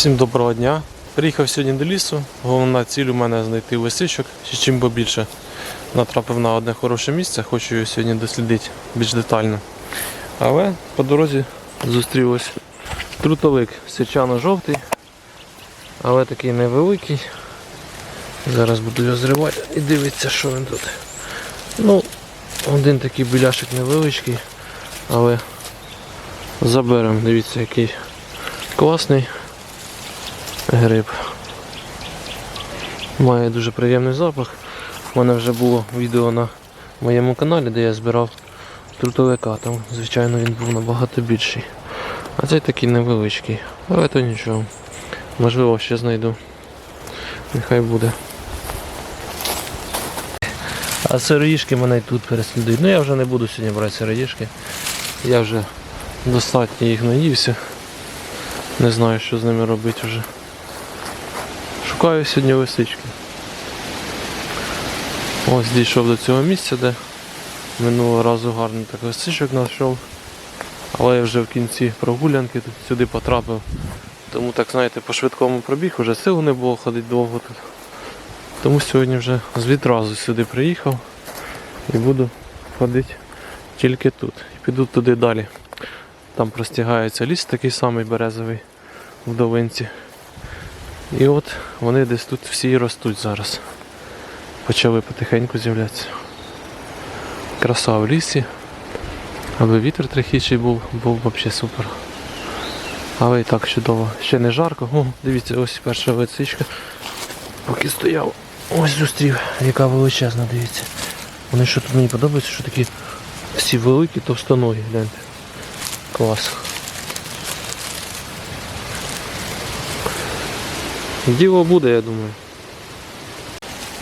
Всім доброго дня. Приїхав сьогодні до лісу. Головна ціль у мене знайти лисичок, чим побільше. Натрапив на одне хороше місце, хочу його сьогодні дослідити більш детально. Але по дорозі зустрів ось трутовик сірчано-жовтий, але такий невеликий. Зараз буду його зривати і дивитися, що він тут. Ну, один такий біляшик невеличкий, але заберемо. Дивіться, який класний гриб. Має дуже приємний запах. У мене вже було відео на моєму каналі, де я збирав трутовика. Там, звичайно, він був набагато більший. А цей такий невеличкий. Але то нічого. Можливо, ще знайду. Нехай буде. А сироїшки мене й тут переслідують. Ну я вже не буду сьогодні брати сироїшки. Я вже достатньо їх наївся. Не знаю, що з ними робити вже. Шукаю сьогодні лисички. Ось дійшов до цього місця, де минулого разу гарно так лисичок знайшов. Але я вже в кінці прогулянки сюди потрапив. Тому так знаєте, по швидкому пробіг, вже сил не було ходити довго тут. Тому сьогодні вже відразу сюди приїхав і буду ходити тільки тут. І піду туди далі. Там простягається ліс такий самий березовий в долинці. І от вони десь тут всі ростуть зараз. Почали потихеньку з'являтися. Краса в лісі. Аби вітер трохіший був, був взагалі супер. Але і так чудово. Ще не жарко. О, дивіться, ось перша лисичка. Поки стояв. Ось зустрів, яка величезна, дивіться. Вони що тут мені подобається, що такі всі великі товстоногі, гляньте. Клас. Діло буде, я думаю.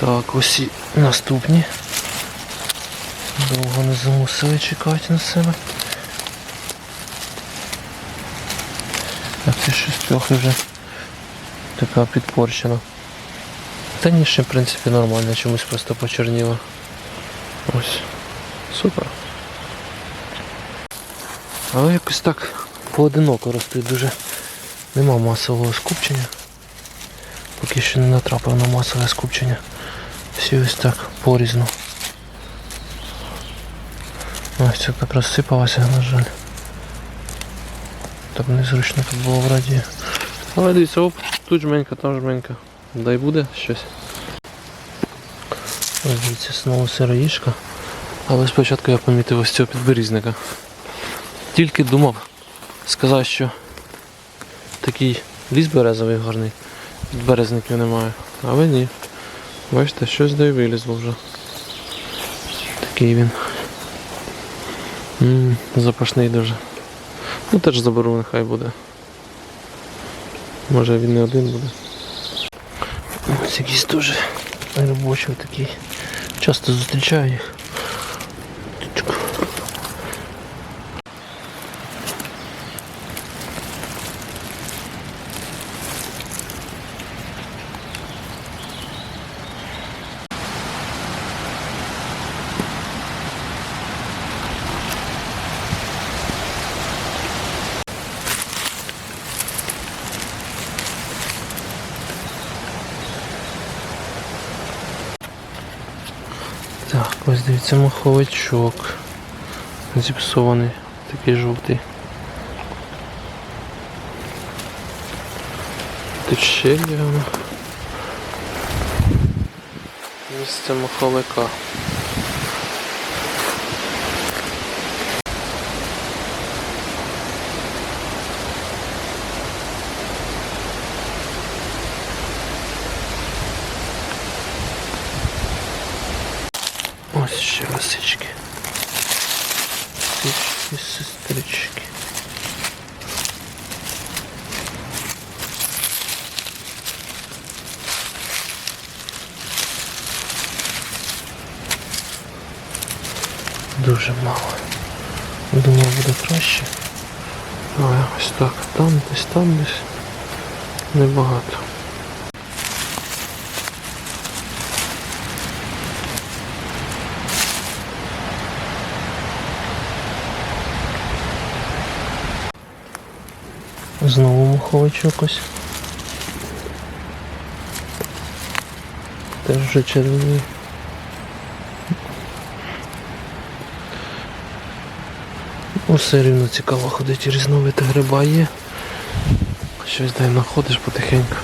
Так, ось і наступні. Довго не замусили чекати на себе. А це щось трохи вже така підпорчена. Та ні, ще в принципі нормально, чомусь просто почерніло. Ось. Супер. Але якось так поодиноко ростуть дуже. Нема масового скупчення. Поки що не натрапив на масове скупчення. Всі ось так порізно. Ось це так розсипалося, на жаль. Так незручно тут було в раді. Але дивіться, оп, тут жменька, там жменька. Дай буде щось. Ось дивіться, знову сироїшка. Але спочатку я помітив ось цього підберізника. Тільки думав сказати, що такий ліс березовий гарний. Підберезників немає. Але ні. Бачите, щось й вилізло вже. Такий він. м запашний дуже. Ну теж заберу, нехай буде. Може він не один буде. Ось якийсь дуже робочий такий. Часто зустрічаю їх. Тичку. Так, ось дивіться маховичок. Зіпсований, такий жовтий. Є. Місце маховика. Ось ще лисички. Лисички, сестрички. Дуже мало. Думав буде краще. Але ось так, там десь, там десь. Небагато. Знову муховичок якось. Теж вже червоний. Ну, Усе рівно цікаво ходити, різновид гриба є. Щось дай знаходиш потихеньку.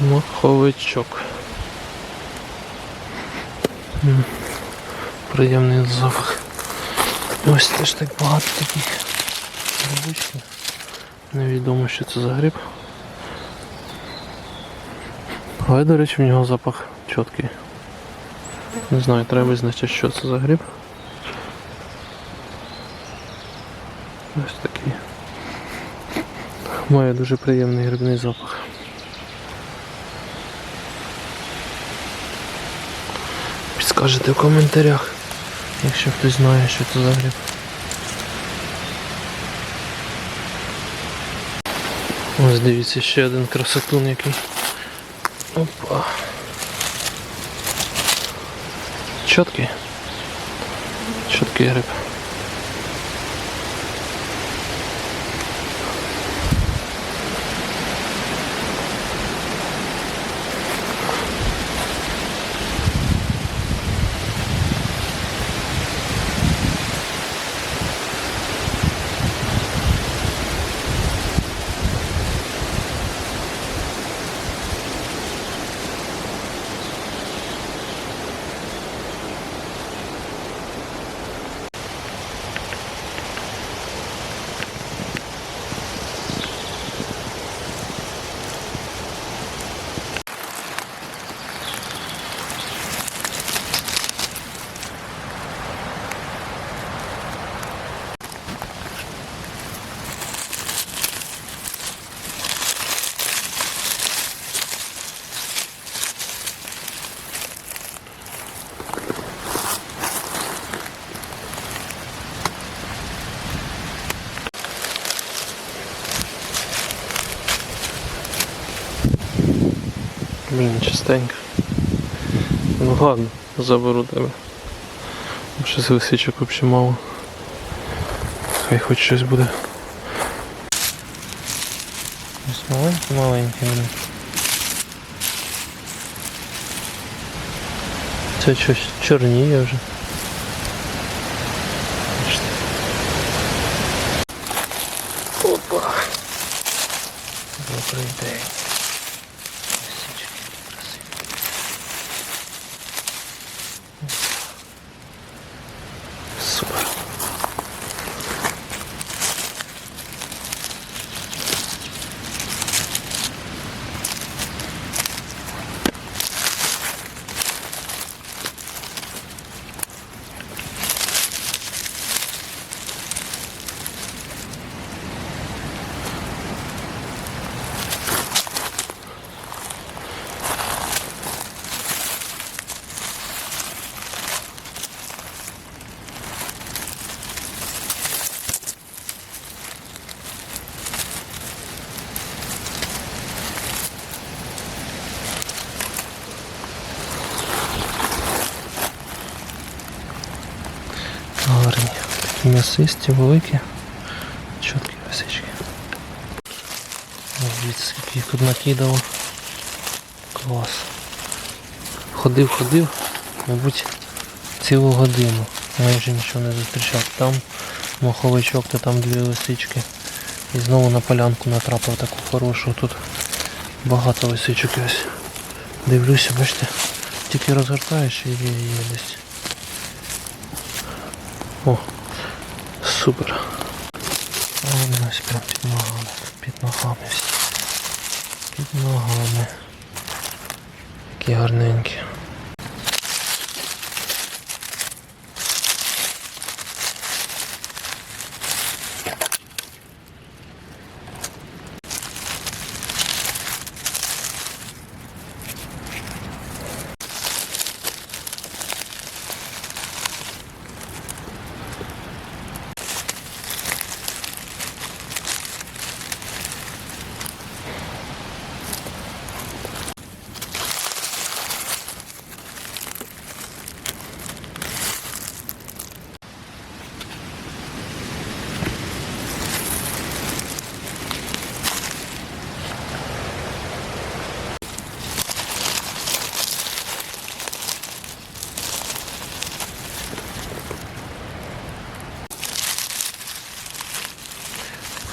Маховичок. Приємний запах. Ось теж так багато таких грибочків. Невідомо, що це за гриб. Але, до речі, в нього запах чіткий. Не знаю, треба визначити, що це за гриб. Ось такий. Має дуже приємний грибний запах. Підскажете в коментарях, якщо хтось знає, що це за гриб. Ось дивіться, ще один красотун який. Опа. Чоткий. Чоткий гриб. Блін, частенько. Ну ладно, заберу тебе. Щось лисичок взагалі мало. Хай хоч щось буде. Ось маленький маленький вони. Це щось чорніє вже. Опа. Добрий день. Лисички красиві. Супер. Гарні. Такі м'ясисті, великі. Чіткі лисички. Ось Дивіться, скільки їх тут накидало. Клас. Ходив, ходив, мабуть, цілу годину. Майже нічого не зустрічав. Там маховичок, то там дві лисички. І знову на полянку натрапив таку хорошу. Тут багато лисичок ось. Дивлюся, бачите, тільки розгортаєш і є десь. О, супер. Вони ось прям під ногами, під ногами всі. Під ногами. Такі гарненькі.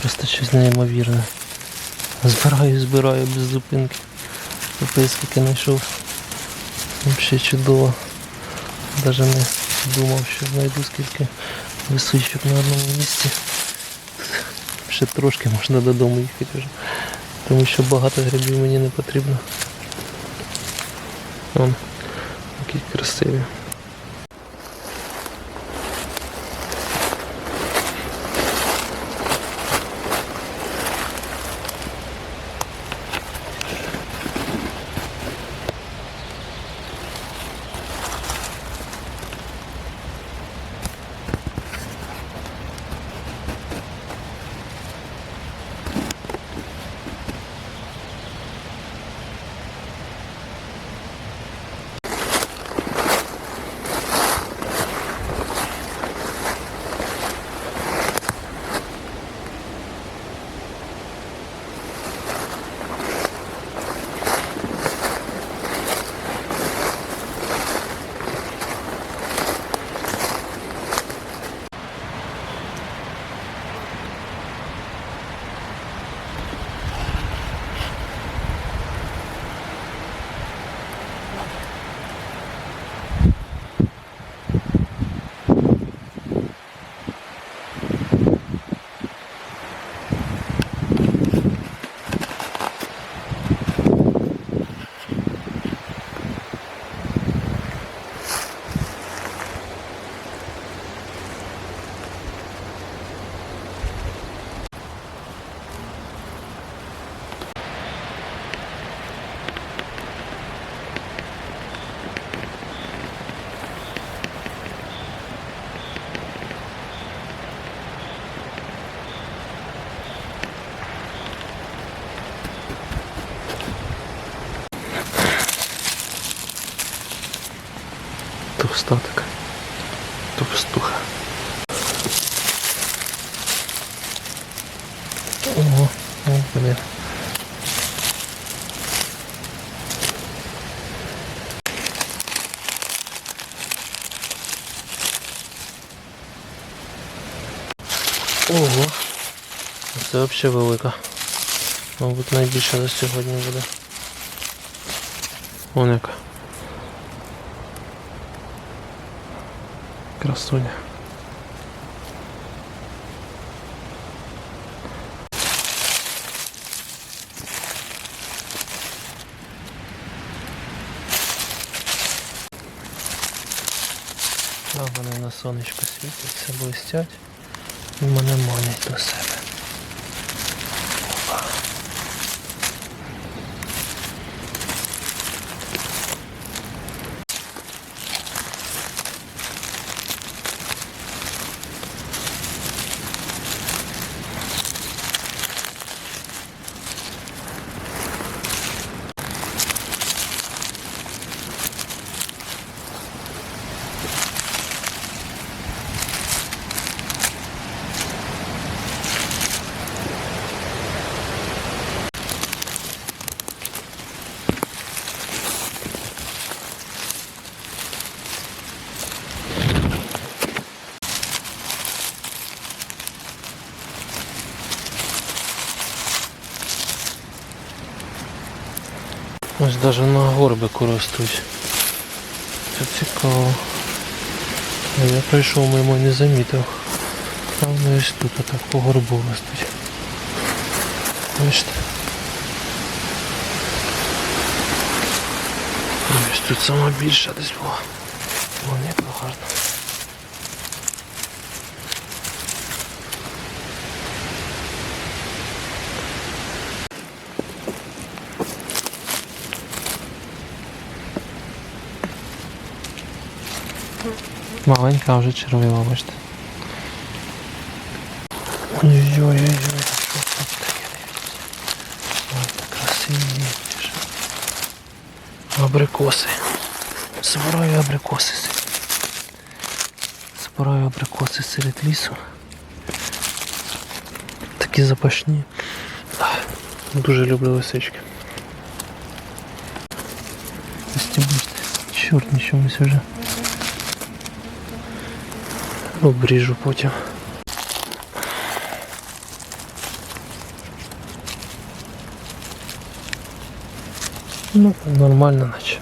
Просто щось неймовірне. Збираю, збираю без зупинки. Капець, скільки знайшов. Взагалі чудово. Навіть не думав, що знайду скільки висучок на одному місці. Ще трошки можна додому їхати вже. Тому що багато грибів мені не потрібно. Вон, які красиві. Товста така. Товстуха. Ого, о, блін. Ого. Це взагалі велика. Мабуть, найбільша за сьогодні буде. Вон яка. Красуня. А вони на сонечко світяться, блистять і мене манять до себе. Навіть на горбику ростуть. Це цікаво. Я прийшов мимо не замітив. А вони ось тут так по горбу ростуть. Бачите? Ось тут сама більша десь була. Вон як гарно. Маленька а вже червива, бачите. Ой-ой-ой, що тут таке дивіться. Ой, так красиві. Абрикоси. Збираю абрикоси. серед- Збираю абрикоси серед лісу. Такі запашні. Ах, Дуже люблю лисички. Ось ці бачите, чорні чомусь вже. Обріжу потім. Ну, нормально наче.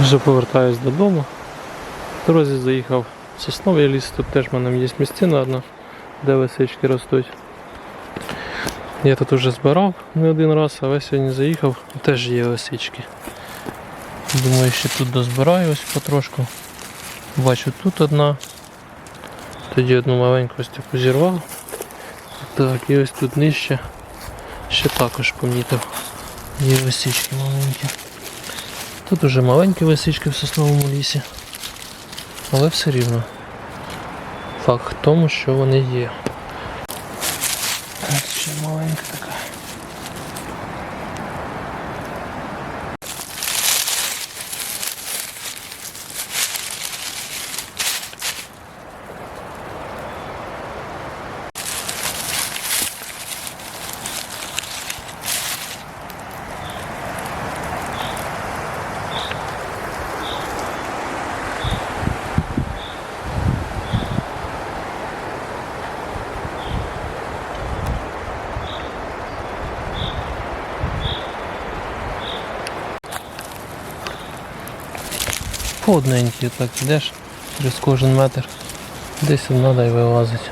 Вже повертаюсь додому. В дорозі заїхав в сосновий ліс, тут теж в мене є місцина одна, де лисички ростуть. Я тут вже збирав не один раз, але сьогодні заїхав, теж є лисички. Думаю, ще тут дозбираю ось потрошку. Бачу тут одна. Тоді одну маленьку ось таку зірвав. Так, і ось тут нижче. Ще також помітив. Є лисички. Тут уже маленькі лисички в сосновому лісі. Але все рівно. Факт в тому, що вони є. Ще маленька така. По одненькій так йдеш через кожен метр. Десь вона дай вилазить.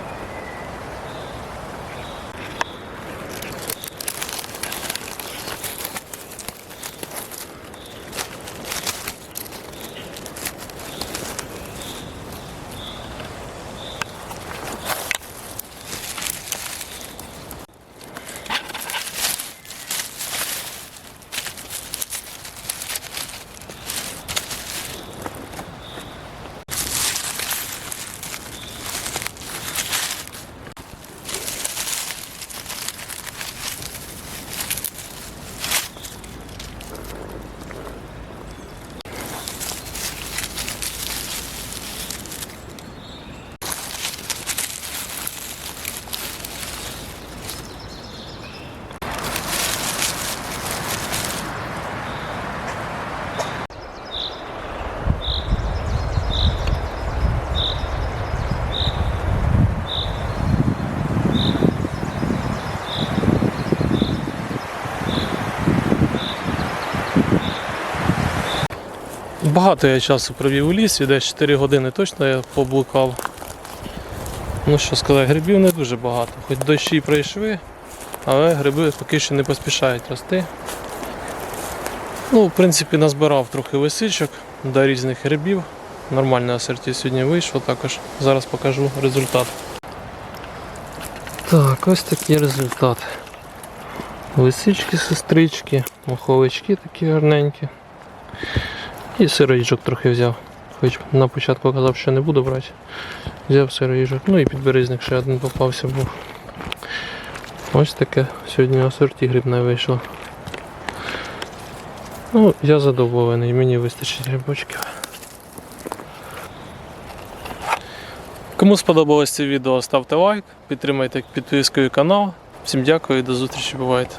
Багато я часу провів у лісі, десь 4 години точно я поблукав. Ну що сказати, грибів не дуже багато. Хоч дощі пройшли, але гриби поки що не поспішають рости. Ну, в принципі, назбирав трохи лисичок до різних грибів. Нормальне асорті сьогодні вийшло також. Зараз покажу результат. Так, ось такий результат. Лисички, сестрички, маховички такі гарненькі. І сироїжок трохи взяв. Хоч на початку казав, що не буду брати. Взяв сироїжок. Ну і підберезник ще один попався був. Ось таке сьогодні асорті грибне вийшло. Ну, я задоволений, мені вистачить грибочків. Кому сподобалось це відео, ставте лайк, підтримайте підпискою канал. Всім дякую і до зустрічі, бувайте.